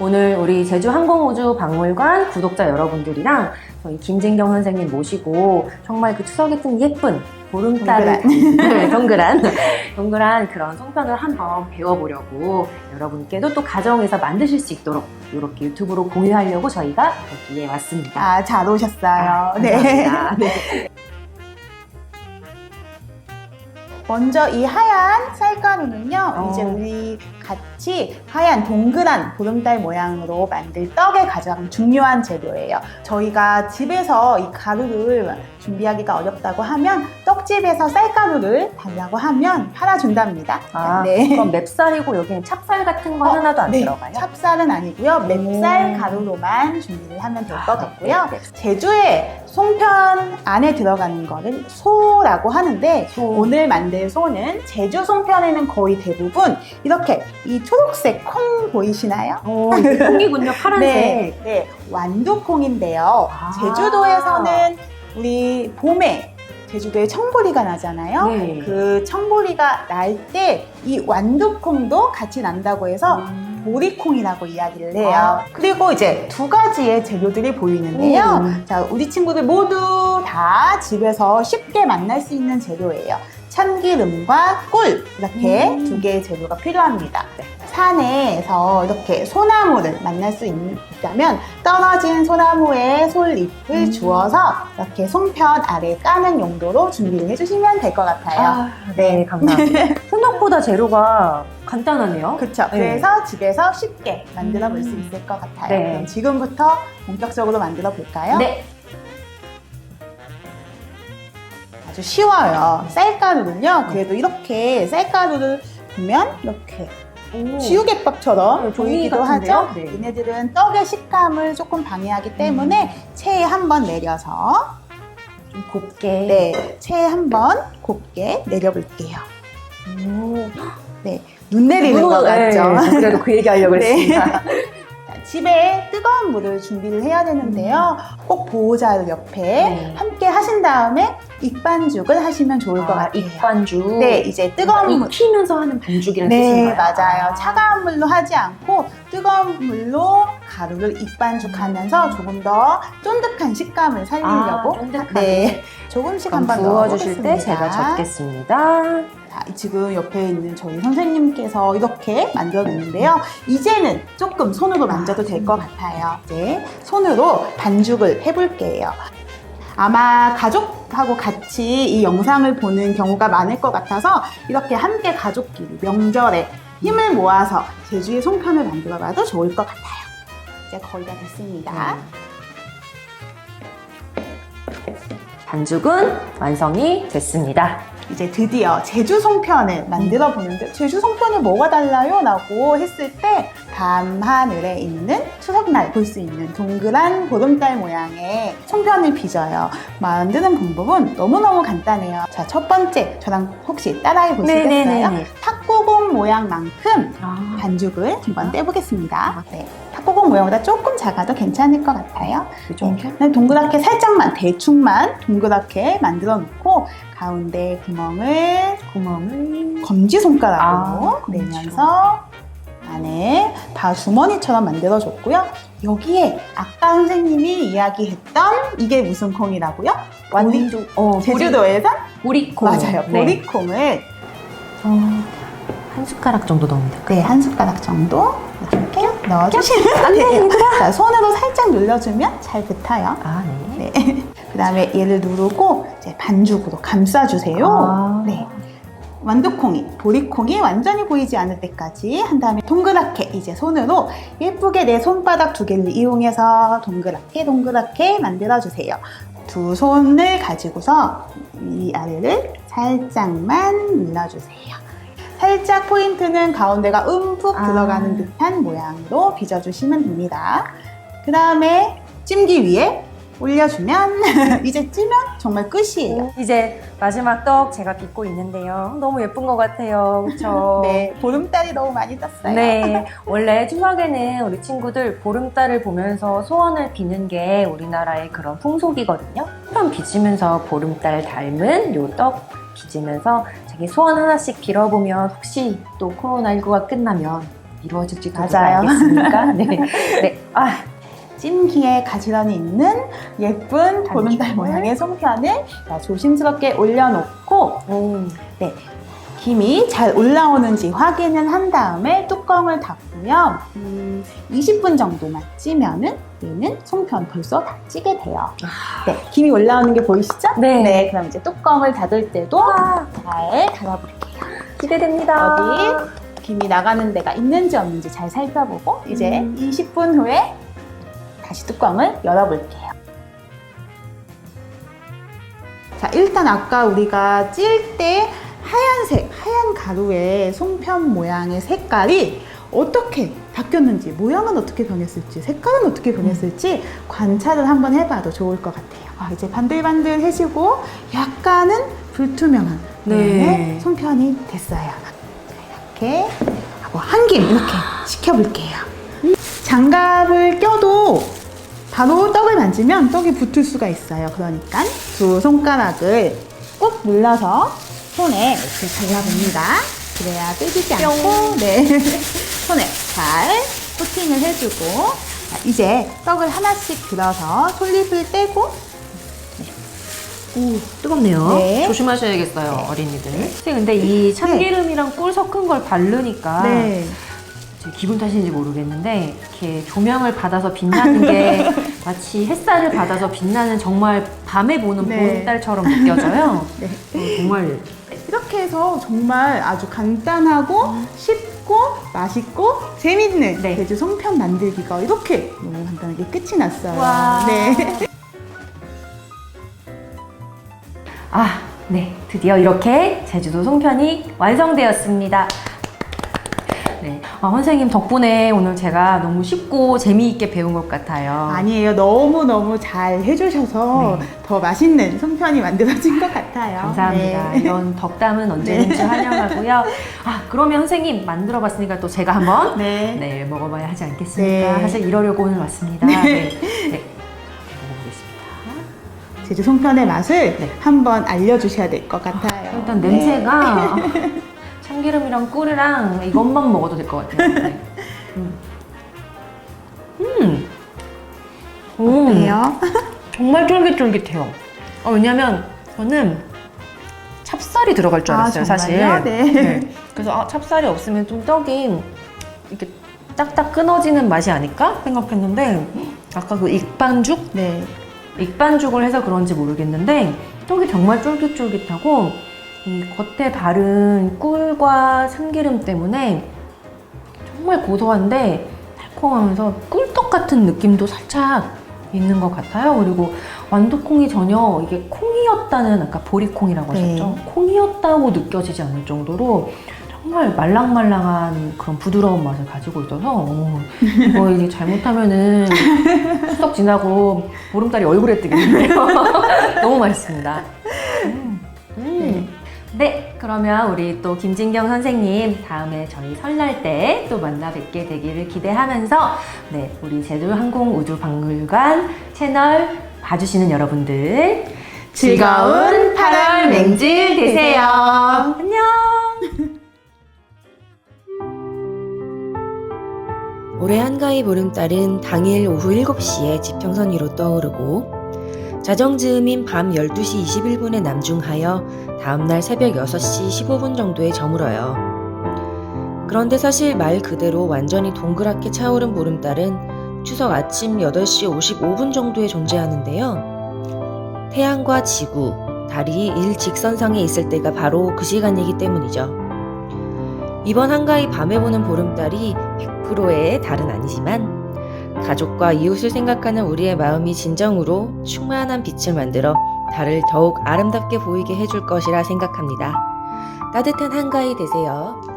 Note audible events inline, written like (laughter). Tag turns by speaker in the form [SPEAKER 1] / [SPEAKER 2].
[SPEAKER 1] 오늘 우리 제주항공우주박물관 구독자 여러분들이랑 저희 김진경 선생님 모시고 정말 그 추석에 뜬 예쁜 보름달을 네, 동그란 (laughs) 동그란 그런 송편을 한번 배워보려고 여러분께도 또 가정에서 만드실 수 있도록 이렇게 유튜브로 공유하려고 저희가 여기에 왔습니다.
[SPEAKER 2] 아, 잘 오셨어요.
[SPEAKER 1] 아,
[SPEAKER 2] 네. (laughs)
[SPEAKER 1] 네.
[SPEAKER 2] 먼저 이 하얀 쌀가루는요,
[SPEAKER 1] 어.
[SPEAKER 2] 이제 우리 같이 하얀 동그란 보름달 모양으로 만들 떡의 가장 중요한 재료예요. 저희가 집에서 이 가루를 준비하기가 어렵다고 하면 떡집에서 쌀가루를 달라고 하면 팔아준답니다.
[SPEAKER 1] 아,
[SPEAKER 2] 네.
[SPEAKER 1] 그럼 맵쌀이고 여기는 찹쌀 같은 건
[SPEAKER 2] 어,
[SPEAKER 1] 하나도 안
[SPEAKER 2] 네,
[SPEAKER 1] 들어가요?
[SPEAKER 2] 찹쌀은 아니고요. 맵쌀
[SPEAKER 1] 오.
[SPEAKER 2] 가루로만 준비를 하면 될것
[SPEAKER 1] 아,
[SPEAKER 2] 같고요.
[SPEAKER 1] 네, 네.
[SPEAKER 2] 제주의 송편 안에 들어가는 거를 소라고 하는데
[SPEAKER 1] 소.
[SPEAKER 2] 오늘 만들 소는 제주 송편에는 거의 대부분 이렇게 이 초록색 콩 보이시나요?
[SPEAKER 1] 어, 이게 콩이군요, (laughs) 파란색.
[SPEAKER 2] 네, 네, 완두콩인데요.
[SPEAKER 1] 아.
[SPEAKER 2] 제주도에서는 우리 봄에 제주도에 청보리가 나잖아요.
[SPEAKER 1] 네.
[SPEAKER 2] 그 청보리가 날 때 이 완두콩도 같이 난다고 해서
[SPEAKER 1] 음.
[SPEAKER 2] 보리콩이라고 이야기를 해요.
[SPEAKER 1] 아.
[SPEAKER 2] 그리고 이제 두 가지의 재료들이 보이는데요.
[SPEAKER 1] 음.
[SPEAKER 2] 자, 우리 친구들 모두 다 집에서 쉽게 만날 수 있는 재료예요. 참기름과 꿀 이렇게
[SPEAKER 1] 음.
[SPEAKER 2] 두 개의 재료가 필요합니다. 산에서 이렇게 소나무를 만날 수 있다면 떨어진 소나무에 솔잎을
[SPEAKER 1] 음.
[SPEAKER 2] 주어서 이렇게 송편 아래 까는 용도로 준비를 해주시면 될 것 같아요.
[SPEAKER 1] 아, 네, 감사합니다. (laughs) 생각보다 재료가 간단하네요.
[SPEAKER 2] 그렇죠.
[SPEAKER 1] 네.
[SPEAKER 2] 그래서 집에서 쉽게 만들어 볼수
[SPEAKER 1] 음.
[SPEAKER 2] 있을 것 같아요.
[SPEAKER 1] 네.
[SPEAKER 2] 그럼 지금부터 본격적으로 만들어 볼까요?
[SPEAKER 1] 네.
[SPEAKER 2] 아주 쉬워요. 쌀가루를요.
[SPEAKER 1] 네.
[SPEAKER 2] 그래도 이렇게 쌀가루를 보면 이렇게
[SPEAKER 1] 오.
[SPEAKER 2] 지우개밥처럼
[SPEAKER 1] 네,
[SPEAKER 2] 보이기도? 하죠.
[SPEAKER 1] 네.
[SPEAKER 2] 얘네들은 떡의 식감을 조금 방해하기 때문에 체에 한 번 내려서
[SPEAKER 1] 좀 곱게.
[SPEAKER 2] 네, 체에 한 번 곱게 내려볼게요.
[SPEAKER 1] 오.
[SPEAKER 2] 네, 눈 내리는 거
[SPEAKER 1] 네,
[SPEAKER 2] 같죠?
[SPEAKER 1] 그래도 그 얘기 하려고 (laughs)
[SPEAKER 2] 네.
[SPEAKER 1] 했습니다.
[SPEAKER 2] 자, 집에 뜨거운 물을 준비를 해야 되는데요. 꼭 보호자를 옆에
[SPEAKER 1] 네.
[SPEAKER 2] 함께 하신 다음에 익반죽을 하시면 좋을 것
[SPEAKER 1] 아,
[SPEAKER 2] 같아요.
[SPEAKER 1] 익반죽.
[SPEAKER 2] 네, 이제 뜨거운 물.
[SPEAKER 1] 익히면서 하는 반죽이라는
[SPEAKER 2] 네,
[SPEAKER 1] 뜻인가요?
[SPEAKER 2] 맞아요.
[SPEAKER 1] 아.
[SPEAKER 2] 차가운 물로 하지 않고 뜨거운 물로 가루를 익반죽하면서 조금 더 쫀득한 식감을 살리려고
[SPEAKER 1] 아, 쫀득하게.
[SPEAKER 2] 네, 조금씩 한번
[SPEAKER 1] 부어주실 때
[SPEAKER 2] 넣어보겠습니다.
[SPEAKER 1] 제가 젓겠습니다.
[SPEAKER 2] 자, 지금 옆에 있는 저희 선생님께서 이렇게 만들어냈는데요. 이제는 조금 손으로 만져도 될 것 같아요. 이제 손으로 반죽을 해볼게요. 아마 가족하고 같이 이 영상을 보는 경우가 많을 것 같아서 이렇게 함께 가족끼리 명절에 힘을 모아서 제주의 송편을 만들어 봐도 좋을 것 같아요. 이제 거의 다 됐습니다.
[SPEAKER 1] 반죽은 완성이 됐습니다.
[SPEAKER 2] 이제 드디어 제주 송편을 만들어 보는데 제주 송편이 뭐가 달라요? 라고 했을 때 밤하늘에 있는 추석날 볼 수 있는 동그란 보름달 모양의 송편을 빚어요. 만드는 방법은 너무너무 간단해요. 자, 첫 번째 저랑 혹시 따라해 보시겠어요? 탁구공 모양만큼
[SPEAKER 1] 아,
[SPEAKER 2] 반죽을 한번 떼보겠습니다. 네. 탁구공 모양보다 조금 작아도 괜찮을 것 같아요.
[SPEAKER 1] 그 정도?
[SPEAKER 2] 네, 동그랗게 살짝만 대충만 동그랗게 만들어 놓고 가운데 구멍을
[SPEAKER 1] 구멍을
[SPEAKER 2] 검지 손가락으로
[SPEAKER 1] 아.
[SPEAKER 2] 내면서 안에 다 주머니처럼 만들어 줬고요. 여기에 아까 선생님이 이야기했던 이게 무슨 콩이라고요?
[SPEAKER 1] 완두, 어,
[SPEAKER 2] 제주도에선
[SPEAKER 1] 보리콩.
[SPEAKER 2] 맞아요.
[SPEAKER 1] 네.
[SPEAKER 2] 보리콩을
[SPEAKER 1] 어, 한 숟가락 정도 넣으면 될까요?
[SPEAKER 2] 네, 한 숟가락 정도 이렇게 넣어주시면 돼요. 자, 손으로 살짝 눌러주면 잘 붙어요.
[SPEAKER 1] 아, 네.
[SPEAKER 2] 네. (laughs) 그 다음에 얘를 누르고 이제 반죽으로 감싸주세요.
[SPEAKER 1] 아.
[SPEAKER 2] 네. 완두콩이, 보리콩이 완전히 보이지 않을 때까지 한 다음에 동그랗게 이제 손으로 예쁘게 내 손바닥 두 개를 이용해서 동그랗게 동그랗게 만들어주세요. 두 손을 가지고서 이 아래를 살짝만 눌러주세요. 살짝 포인트는 가운데가 움푹
[SPEAKER 1] 아.
[SPEAKER 2] 들어가는 듯한 모양으로 빚어주시면 됩니다. 그 다음에 찜기 위에 올려주면 (laughs) 이제 찌면 정말 끝이에요.
[SPEAKER 1] 이제 마지막 떡 제가 빚고 있는데요. 너무 예쁜 것 같아요. 그렇죠? (laughs)
[SPEAKER 2] 네, 보름달이 너무 많이 떴어요.
[SPEAKER 1] 네, (laughs) 원래 추석에는 우리 친구들 보름달을 보면서 소원을 비는 게 우리나라의 그런 풍속이거든요. 한번 빚으면서 보름달 닮은 요 떡 빚으면서 자기 소원 하나씩 빌어보면 혹시 또 코로나19가 끝나면 이루어질지도
[SPEAKER 2] 맞아요.
[SPEAKER 1] 알겠습니까? 네. 네. 아,
[SPEAKER 2] 찜기에 가지런히 있는 예쁜 보름달 모양의 송편을 자, 조심스럽게 올려놓고
[SPEAKER 1] 오,
[SPEAKER 2] 김이 잘 올라오는지 확인을 한 다음에 뚜껑을 닫으면 음, 20분 정도만 찌면은 얘는 송편 벌써 다 찌게 돼요. 네, 김이 올라오는 게 보이시죠?
[SPEAKER 1] 네.
[SPEAKER 2] 그럼 이제 뚜껑을 닫을 때도
[SPEAKER 1] 아,
[SPEAKER 2] 잘 닫아볼게요.
[SPEAKER 1] 기대됩니다.
[SPEAKER 2] 여기 김이 나가는 데가 있는지 없는지 잘 살펴보고 이제
[SPEAKER 1] 음.
[SPEAKER 2] 20분 후에 다시 뚜껑을 열어볼게요. 자, 일단 아까 우리가 찔 때 하얀색, 하얀 가루의 송편 모양의 색깔이 어떻게 바뀌었는지, 모양은 어떻게 변했을지, 색깔은 어떻게 변했을지 관찰을 한번 해봐도 좋을 것 같아요. 아, 이제 반들반들해지고 약간은 불투명한
[SPEAKER 1] 네.
[SPEAKER 2] 송편이 됐어요. 자, 이렇게 하고 한 김 이렇게 식혀볼게요. 장갑을 껴도 바로 떡을 만지면 떡이 붙을 수가 있어요. 그러니까 두 손가락을 꾹 눌러서 손에 이렇게 발라봅니다. 그래야 뜯기지 않고 네. (laughs) 손에 잘 코팅을 해주고 자, 이제 떡을 하나씩 들어서 솔잎을 떼고
[SPEAKER 1] 오, 뜨겁네요.
[SPEAKER 2] 네.
[SPEAKER 1] 조심하셔야겠어요,
[SPEAKER 2] 네.
[SPEAKER 1] 어린이들. 선생님, 근데 이 참기름이랑 꿀 섞은 걸 바르니까
[SPEAKER 2] 네.
[SPEAKER 1] 제 기분 탓인지 모르겠는데 이렇게 조명을 받아서 빛나는 게 (laughs) 마치 햇살을 받아서 빛나는 정말 밤에 보는
[SPEAKER 2] 네.
[SPEAKER 1] 보름달처럼 (laughs) 느껴져요.
[SPEAKER 2] 네.
[SPEAKER 1] 어, 정말
[SPEAKER 2] 이렇게 해서 정말 아주 간단하고 쉽고 맛있고 재밌는
[SPEAKER 1] 네.
[SPEAKER 2] 제주 송편 만들기가 이렇게 너무 간단하게 끝이 났어요.
[SPEAKER 1] 와.
[SPEAKER 2] 네.
[SPEAKER 1] 아, 네. 드디어 이렇게 제주도 송편이 완성되었습니다. 네. 아, 선생님 덕분에 오늘 제가 너무 쉽고 재미있게 배운 것 같아요.
[SPEAKER 2] 아니에요. 너무너무 잘 해주셔서
[SPEAKER 1] 네.
[SPEAKER 2] 더 맛있는 송편이 만들어진 것 같아요.
[SPEAKER 1] 감사합니다.
[SPEAKER 2] 네.
[SPEAKER 1] 이런 덕담은 언제든지 환영하고요. 아, 그러면 선생님 만들어 봤으니까 또 제가 한번
[SPEAKER 2] 네.
[SPEAKER 1] 네, 먹어봐야 하지 않겠습니까?
[SPEAKER 2] 네.
[SPEAKER 1] 사실 이러려고 오늘 왔습니다.
[SPEAKER 2] 네.
[SPEAKER 1] 네. 네. (laughs) 먹어보겠습니다.
[SPEAKER 2] 제주 송편의 맛을
[SPEAKER 1] 네.
[SPEAKER 2] 한번 알려주셔야 될 것 같아요.
[SPEAKER 1] 일단
[SPEAKER 2] 네.
[SPEAKER 1] 냄새가 (laughs) 참기름이랑 꿀이랑 이것만 먹어도 될 것 같아요. 네. 음. 음. 음.
[SPEAKER 2] 어때요?
[SPEAKER 1] 정말 쫄깃쫄깃해요. 어, 왜냐면 저는 찹쌀이 들어갈 줄
[SPEAKER 2] 아,
[SPEAKER 1] 알았어요, 사실.
[SPEAKER 2] 정말요? 네.
[SPEAKER 1] 그래서 아, 찹쌀이 없으면 좀 떡이 이렇게 딱딱 끊어지는 맛이 아닐까 생각했는데 아까 그 익반죽
[SPEAKER 2] 네.
[SPEAKER 1] 익반죽을 해서 그런지 모르겠는데 떡이 정말 쫄깃쫄깃하고 이 겉에 바른 꿀과 참기름 때문에 정말 고소한데 달콤하면서 꿀떡 같은 느낌도 살짝 있는 것 같아요. 그리고 완두콩이 전혀 이게 콩이었다는 아까 보리콩이라고
[SPEAKER 2] 네.
[SPEAKER 1] 하셨죠? 콩이었다고 느껴지지 않을 정도로 정말 말랑말랑한 그런 부드러운 맛을 가지고 있어서 어, 이거 이제 잘못하면은 추석 지나고 보름달이 얼굴에 뜨겠는데요. (laughs) 너무 맛있습니다. 음. 음. 네, 그러면 우리 또 김진경 선생님 다음에 저희 설날 때 또 만나 뵙게 되기를 기대하면서 네, 우리 제주항공우주박물관 채널 봐주시는 여러분들
[SPEAKER 2] 즐거운 8월 맹질 되세요.
[SPEAKER 1] 안녕.
[SPEAKER 3] 올해 한가위 보름달은 당일 오후 7시에 지평선 위로 떠오르고 자정즈음인 밤 12시 21분에 남중하여 다음날 새벽 6시 15분 정도에 저물어요. 그런데 사실 말 그대로 완전히 동그랗게 차오른 보름달은 추석 아침 8시 55분 정도에 존재하는데요. 태양과 지구, 달이 일직선상에 있을 때가 바로 그 시간이기 때문이죠. 이번 한가위 밤에 보는 보름달이 100%의 달은 아니지만 가족과 이웃을 생각하는 우리의 마음이 진정으로 충만한 빛을 만들어 달을 더욱 아름답게 보이게 해줄 것이라 생각합니다. 따뜻한 한가위 되세요.